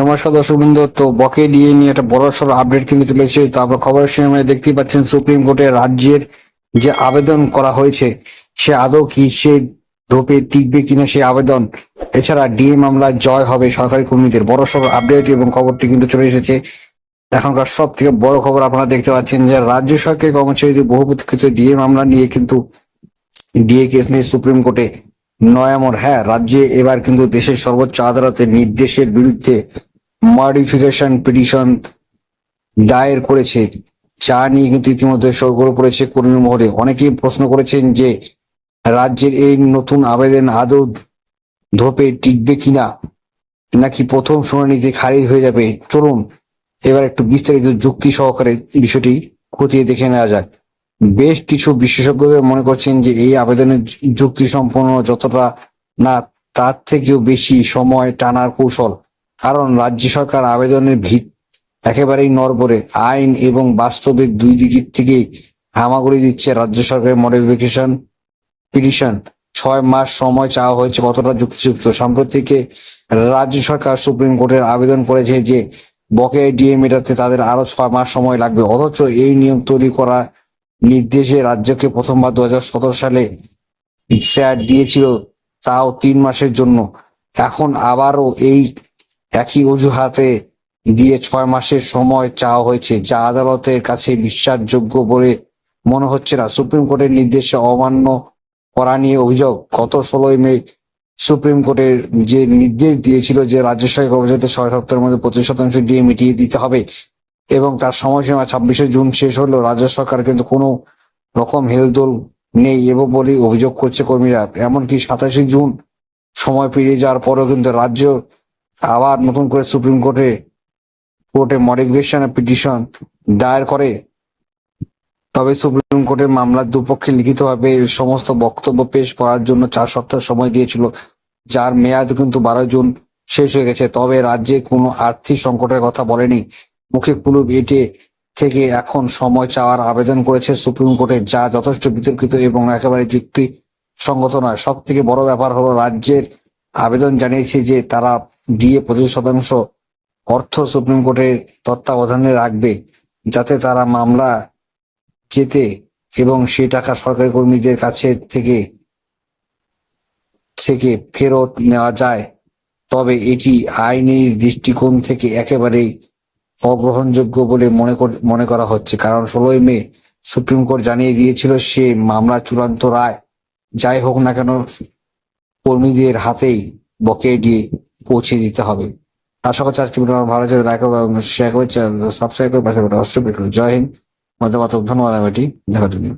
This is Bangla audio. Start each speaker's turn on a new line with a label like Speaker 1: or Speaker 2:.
Speaker 1: নমস্কার দর্শক বৃন্দ, তো বকে দিয়ে নিয়ে একটা বড় সড় আপডেট কিন্তু চলে এসেছে। তো আপনার খবরের সময় দেখতেই পাচ্ছেন সুপ্রিম কোর্টে রাজ্যের যে আবেদন করা হয়েছে, সে আদৌ কি সে ধোপে টিকবে কিনা সেই আবেদন? এছাড়া ডিএ মামলায় জয় হবে সরকারি কর্মীদের। বড় সড় আপডেট এবং খবরটি কিন্তু চলে এসেছে। এখনকার সব থেকে বড় খবর আপনারা দেখতে পাচ্ছেন যে রাজ্য সরকারি কর্মচারীদের বহু প্রতীক্ষিত ডিএ মামলা নিয়ে কিন্তু ডিএ কেস নিয়ে সুপ্রিম কোর্টে নয়ামর হ্যাঁ রাজ্যে এবার কিন্তু দেশের সর্বোচ্চ আদালতের নির্দেশের বিরুদ্ধে মডিফিকেশন পিটিশন দায়ের করেছে। যা নিয়ে কিন্তু ইতিমধ্যে সরগোল পড়েছে কর্মী মহলে। অনেকেই প্রশ্ন করেছেন যে, রাজ্যের এই নতুন আবেদন আদৌ ধোপে টিকবে কিনা? নাকি প্রথম শুনানিতে খারিজ হয়ে যাবে? চলুন, এবার একটু বিস্তারিত যুক্তি সহকারে বিষয়টি খতিয়ে দেখে নেওয়া যাক। বেশ কিছু বিশেষজ্ঞদের মনে করছেন যে, এই আবেদনের যুক্তি সম্পন্ন যতটা না, তার থেকেও বেশি সময় টানার কৌশল। কারণ রাজ্য সরকার আবেদনের ভিত একেবারেই নড়বড়ে। আইন এবং বাস্তবের দুই দিক থেকেই হামাগুড়ি দিচ্ছে রাজ্য সরকারের মডিফিকেশন পিটিশন ছয় মাস সময় চাওয়া হয়েছে কতটা যুক্তিযুক্ত? সাম্প্রতিকে রাজ্য সরকার সুপ্রিম কোর্টের আবেদন করেছে যে, বকেয়া ডিএ মেটাতে তাদের আরও ছয় মাস সময় লাগবে। অথচ এই নিয়ম তৈরি করা নির্দেশে রাজ্যকে প্রথমবার দু হাজার সতেরো সালে স্যার দিয়েছিল, তাও তিন মাসের জন্য। এখন আবারও এই একই অজুহাতে দিয়ে ছয় মাসের সময় চাওয়া হয়েছে, যা আদালতের কাছে বিশ্বাসযোগ্য বলে মনে হচ্ছে না। সুপ্রিম কোর্টের নির্দেশে অমান্য করা নিয়ে অভিযোগ। গত ষোলোই মে সুপ্রিম কোর্টের যে নির্দেশ দিয়েছিল যে রাজ্য সরকার কর্মচারীদের ছয় সপ্তাহের মধ্যে পঁচিশ শতাংশ ডিএ মিটিয়ে দিতে হবে এবং তার সময়সীমা ছাব্বিশে জুন শেষ হলেও রাজ্য সরকার কিন্তু কোনো রকম হেলদোল নেই এবং বলেই অভিযোগ করছে কর্মীরা। এমনকি সাতাশে জুন সময় পেরিয়ে যাওয়ার পরেও কিন্তু রাজ্য আবার নতুন করে সুপ্রিম কোর্টে কোর্টে মডিফিকেশন পিটিশন দায়ের করে। তবে সুপ্রিম কোর্টের মামলার দুপক্ষে লিখিতভাবে সমস্ত বক্তব্য পেশ করার জন্য চার সপ্তাহ সময় দিয়েছিল, যার মেয়াদ কিন্তু বারো জুন শেষ হয়ে গেছে। তবে রাজ্যে কোনো আর্থিক সংকটের কথা বলেনি। মুখে কুলুপ এটে থেকে এখন সময় চাওয়ার আবেদন করেছে সুপ্রিম কোর্টে, যা যথেষ্ট বিতর্কিত এবং একেবারে যুক্তি সঙ্গত নয়। সব থেকে বড় ব্যাপার হলো, রাজ্যের আবেদন জানিয়েছে যে তারা ডিএ পঁচিশ শতাংশ অর্থ সুপ্রিম কোর্টের তত্ত্বাবধানে রাখবে, যাতে তারা মামলা যেতে এবং সেই টাকা সরকারি কর্মীদের কাছে থেকে থেকে ফেরত নেওয়া যায়। তবে এটি আইনের দৃষ্টিকোণ থেকে একেবারেই অগ্রহণযোগ্য বলে মনে মনে করা হচ্ছে। কারণ ষোলোই মে সুপ্রিম কোর্ট জানিয়ে দিয়েছিল সে মামলা চূড়ান্ত রায়, যাই হোক না কেন, কর্মীদের হাতেই বকেয়া দিয়ে পৌঁছে দিতে হবে। আশা করছি আজকে ভালো লাগে লাইক শেয়ার করে সাবস্ক্রাইব করে পাশে অবশ্যই জয় হিন্দ। মধ্যে ধন্যবাদ। আমি দেখার জন্য।